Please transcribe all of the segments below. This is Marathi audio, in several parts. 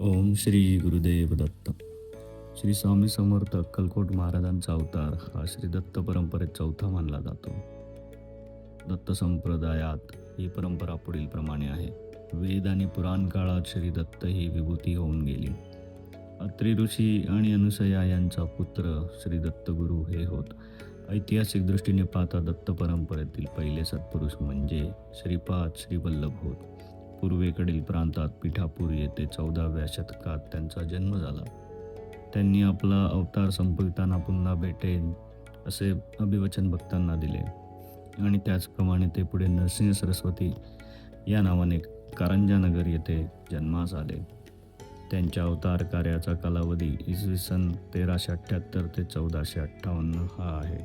ओम श्री गुरुदेव दत्त. श्री स्वामी समर्थ अक्कलकोट महाराजांचा अवतार हा श्री दत्त परंपरेत चौथा मानला जातो. दत्त संप्रदायात ही परंपरा पुढील प्रमाणे आहे. वेद आणि पुराण काळात श्री दत्त ही विभूती होऊन गेली. अत्री ऋषी आणि अनुसया यांचा पुत्र श्री दत्तगुरु हे होत. ऐतिहासिक दृष्टीने पाहता दत्त परंपरेतील पहिले सत्पुरुष म्हणजे श्रीपाद श्रीवल्लभ होत. पूर्वेकडील प्रांतात पिठापूर येथे चौदाव्या शतकात त्यांचा जन्म झाला. त्यांनी आपला अवतार संपविताना पुन्हा भेटेन असे अभिवचन भक्तांना दिले. आणि त्याचप्रमाणे ते पुढे नरसिंह सरस्वती या नावाने कारंजानगर येथे जन्मास आले त्यांच्या अवतार कार्याचा कालावधी इसवी सन तेराशे अठ्ठ्याहत्तर ते चौदाशे अठ्ठावन्न हा आहे.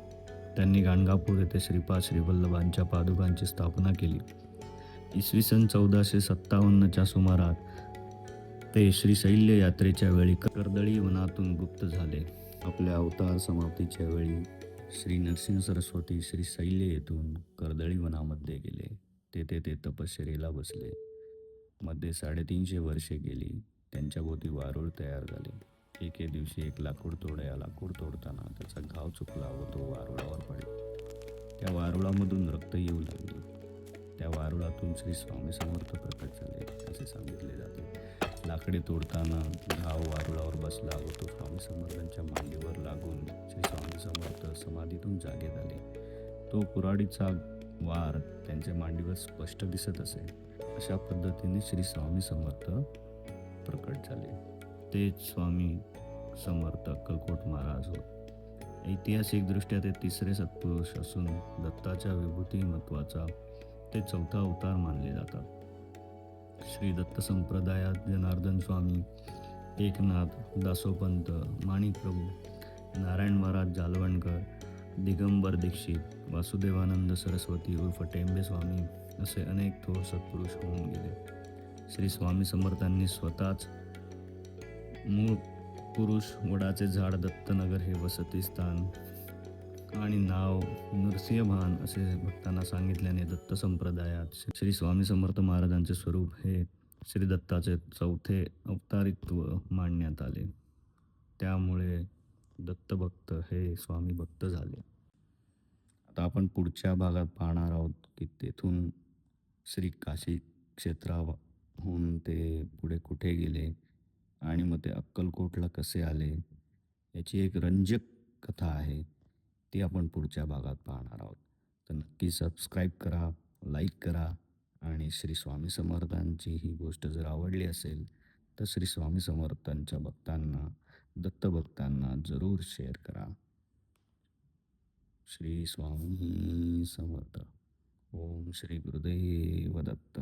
त्यांनी गाणगापूर येथे श्रीपाद श्रीवल्लभांच्या पादुकांची स्थापना केली. इसवी सन चौदाशे सत्तावन्नच्या सुमारात ते श्रीशैल्य यात्रेच्या वेळी कर्दळी वनातून गुप्त झाले. आपल्या अवतार समाप्तीच्या वेळी श्री नरसिंह सरस्वती श्री शैल्य येथून कर्दळी वनामध्ये गेले. तेथे ते तपश्चर्येला बसले. मध्ये साडेतीनशे वर्षे गेली. त्यांच्या भोवती वारूळ तयार झाले. एके दिवशी एक लाकूड तोडया लाकूड तोडताना त्याचा घाव चुकला व तो वारुळावर पडला. त्या वारुळामधून रक्त येऊ लागले. त्या वारुळातून श्री स्वामी समर्थ प्रकट झाले असे सांगितले जाते. लाकडे तोडताना घाव वारुळावर बसला व तो स्वामी समर्थांच्या मांडीवर लागून श्री स्वामी समर्थ समाधीतून जागे झाले तो कुराडीचा वार त्यांच्या मांडीवर स्पष्ट दिसत असे. अशा पद्धतीने श्री स्वामी समर्थ प्रकट झाले. तेच स्वामी समर्थ अक्कलकोट महाराज होत. ऐतिहासिकदृष्ट्या ते तिसरे सत्पुरुष असून दत्ताच्या विभूतिमत्वाचा ते चौथा अवतार मानले जातात. श्री दत्त संप्रदायात जनार्दन स्वामी एकनाथ दासोपंत माणिक प्रभू नारायण महाराज जालवणकर दिगंबर दीक्षित वासुदेवानंद सरस्वती उर्फ टेंबे स्वामी असे अनेक थोर सत्पुरुष होऊन गेले. श्री स्वामी समर्थांनी स्वतःच मूळ पुरुष वडाचे झाड दत्तनगर हे वसतिस्थान आणि नाव नृसिंहभान असे भक्तांना सांगितल्याने दत्त संप्रदायात श्री स्वामी समर्थ महाराजांचे स्वरूप हे श्री दत्ताचे चौथे अवतारित्व मानण्यात आले. त्यामुळे दत्तभक्त हे स्वामी भक्त झाले. आता आपण पुढच्या भागात पाहणार आहोत की तेथून श्री काशी क्षेत्राहून ते पुढे कुठे गेले आणि मग ते अक्कलकोटला कसे आले याची एक रंजक कथा आहे. ती आपण पुढच्या भागात पाहणार आहोत. तर नक्की सबस्क्राईब करा लाईक करा आणि श्री स्वामी समर्थांची ही गोष्ट जर आवडली असेल तर श्री स्वामी समर्थांच्या भक्तांना दत्तभक्तांना जरूर शेअर करा. श्री स्वामी समर्थ. ओम श्री गुरुदेव दत्त.